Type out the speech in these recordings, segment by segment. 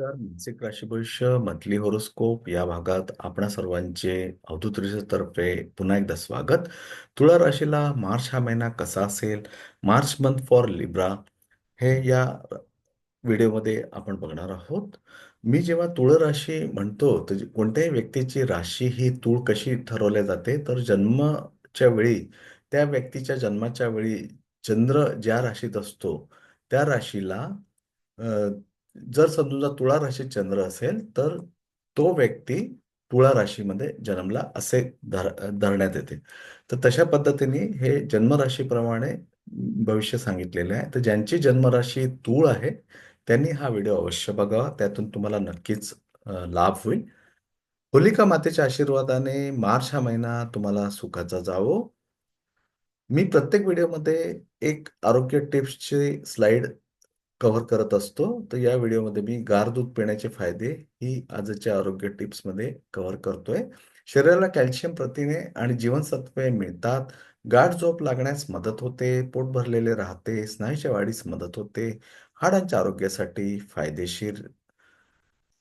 तर मासिक राशी भविष्य मंथली हॉरोस्कोप या भागात आपणा सर्वांचे अवधूत तर्फे पुन्हा एकदा स्वागत. तुळा राशीला मार्च हा महिना कसा असेल? मार्च मंथ फॉर लिब्रा हे या व्हिडिओमध्ये आपण बघणार आहोत. मी जेव्हा तुळ राशी म्हणतो तर कोणत्याही व्यक्तीची राशी ही तूळ कशी ठरवल्या जाते? तर जन्माच्या वेळी त्या व्यक्तीच्या जन्माच्या वेळी चंद्र ज्या राशीत असतो त्या राशीला जर समजा तुळा राशीत चंद्र असेल तर तो व्यक्ती तुळा राशीमध्ये जन्मला असे धर धरण्यात येते. तर तशा पद्धतीने हे जन्मराशीप्रमाणे भविष्य सांगितलेले आहे. तर ज्यांची जन्मराशी तूळ आहे त्यांनी हा व्हिडिओ अवश्य बघावा. त्यातून तुम्हाला नक्कीच लाभ होईल. होलिका मातेच्या आशीर्वादाने मार्च हा महिना तुम्हाला सुखाचा जावो. मी प्रत्येक व्हिडिओमध्ये एक आरोग्य टिप्सची स्लाइड कव्हर करत असतो तर या व्हिडिओमध्ये मी गार दूध पिण्याचे फायदे ही आजच्या आरोग्य टिप्समध्ये कव्हर करतोय. शरीराला कॅल्शियम प्रथिने आणि जीवनसत्वे मिळतात. गाठ झोप लागण्यास मदत होते पोट भरलेले राहते स्नायूच्या वाढीस मदत होते. हाडांच्या आरोग्यासाठी फायदेशीर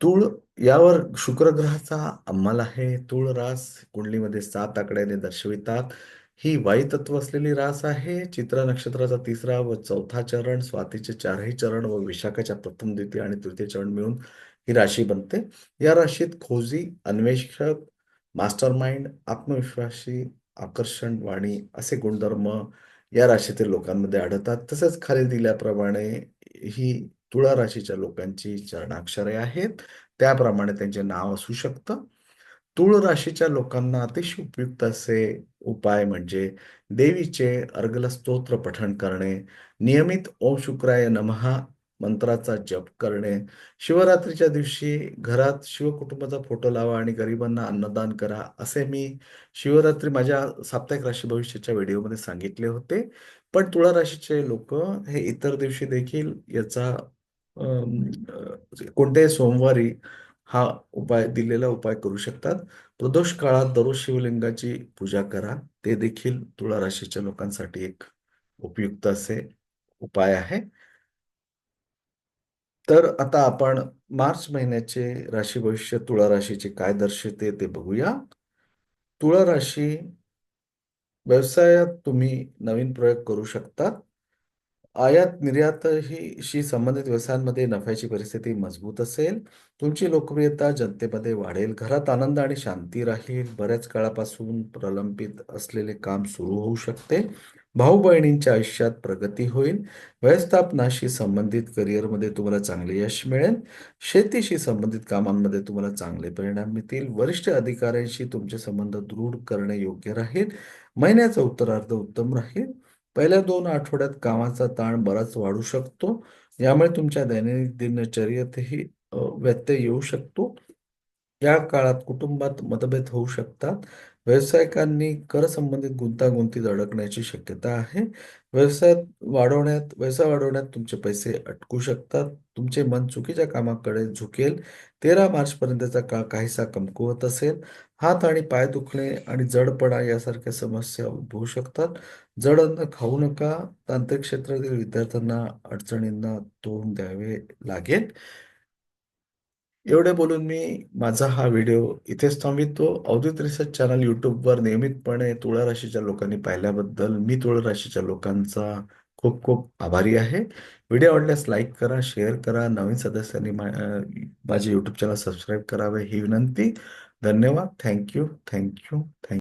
तूळ यावर शुक्रग्रहाचा अंमल आहे. तूळ रास कुंडलीमध्ये सात आकड्याने दर्शवितात. ही वायुतत्व असलेली रास आहे. चित्र नक्षत्राचा तिसरा व चौथा चरण स्वातीचे चारही चरण व विशाखाच्या प्रथम द्वितीय आणि तृतीय चरण मिळून ही राशी बनते. या राशीत खोजी अन्वेषक मास्टर माइंड आत्मविश्वासी आकर्षण वाणी असे गुणधर्म या राशीतील लोकांमध्ये आढळतात. तसेच खाली दिल्याप्रमाणे ही तुळा राशीच्या लोकांची चरणाक्षरे आहेत. त्याप्रमाणे त्यांचे नाव असू शकतं. तुळ राशीच्या लोकांना अतिशय उपयुक्त असे उपाय म्हणजे देवीचे अर्गल स्तोत्र पठण करणे नियमित ओम शुक्राय नमहा मंत्राचा जप करणे शिवरात्रीच्या दिवशी घरात शिवकुटुंबाचा फोटो लावा आणि गरिबांना अन्नदान करा असे मी शिवरात्री माझ्या साप्ताहिक राशी भविष्याच्या व्हिडिओमध्ये सांगितले होते. पण तुळा राशीचे लोक हे इतर दिवशी देखील याचा कोणत्याही सोमवारी हा उपाय दिलेला उपाय करू शकतात. प्रदोष काळात दररोज शिवलिंगाची पूजा करा. ते देखील तुळा राशीच्या लोकांसाठी एक उपयुक्त असे उपाय आहे. तर आता आपण मार्च महिन्याचे राशी भविष्य तुळा राशीचे काय दर्शवते ते बघूया. तुळा राशी व्यवसायात तुम्ही नवीन प्रयोग करू शकतात. आयात निर्यातशी संबंधित व्यवसायांमध्ये नफ्याची परिस्थिती मजबूत असेल. तुमची लोकप्रियता जनतेमध्ये वाढेल. घरात आनंद आणि शांती राहील. बऱ्याच काळापासून प्रलंबित असलेले काम सुरू होऊ शकते. भाऊ बहिणींच्या आयुष्यात प्रगती होईल. व्यवस्थापनाशी संबंधित करिअरमध्ये तुम्हाला चांगले यश मिळेल. शेतीशी संबंधित कामांमध्ये तुम्हाला चांगले परिणाम मिळतील. वरिष्ठ अधिकाऱ्यांशी तुमचे संबंध दृढ करणे योग्य राहील. महिन्याचा उत्तरार्ध उत्तम राहील. पहिल्या दोन आठवड्यात कामाचा ताण बराच वाढू शकतो. यामुळे तुमच्या दैनंदिन दिनचर्येतही व्यत्यय येऊ शकतो. या काळात कुटुंबात मतभेद होऊ शकतात. व्यावसायिकांनी कर संबंधित गुंतागुंतीत अडकण्याची शक्यता आहे. व्यवसाय वाढवण्यात व्यवसाय वाढवण्यात तुमचे पैसे अटकू शकतात. तुमचे मन चुकीच्या कामाकडे झुकेल. तेरा मार्च पर्यंतचा काळ काहीसा कमकुवत असेल. हात आणि पाय दुखणे आणि जडपणा यासारख्या समस्या उद्भवू शकतात. जड अन्न खाऊ नका. तांत्रिक क्षेत्रातील विद्यार्थ्यांना अडचणींना तोंड द्यावे लागेल. एवढे बोलून मी माझा हा व्हिडिओ इथेच थांबवितो अवधूत रिसर्च चॅनल यूट्यूबवर नियमितपणे तुळा राशीच्या लोकांनी पाहिल्याबद्दल मी तुळा राशीच्या लोकांचा खूप खूप आभारी आहे. व्हिडिओ आवडल्यास लाईक करा शेअर करा नवीन सदस्यांनी माझे यूट्यूब चॅनल सबस्क्राईब करावे ही विनंती. धन्यवाद. Thank you thank you thank you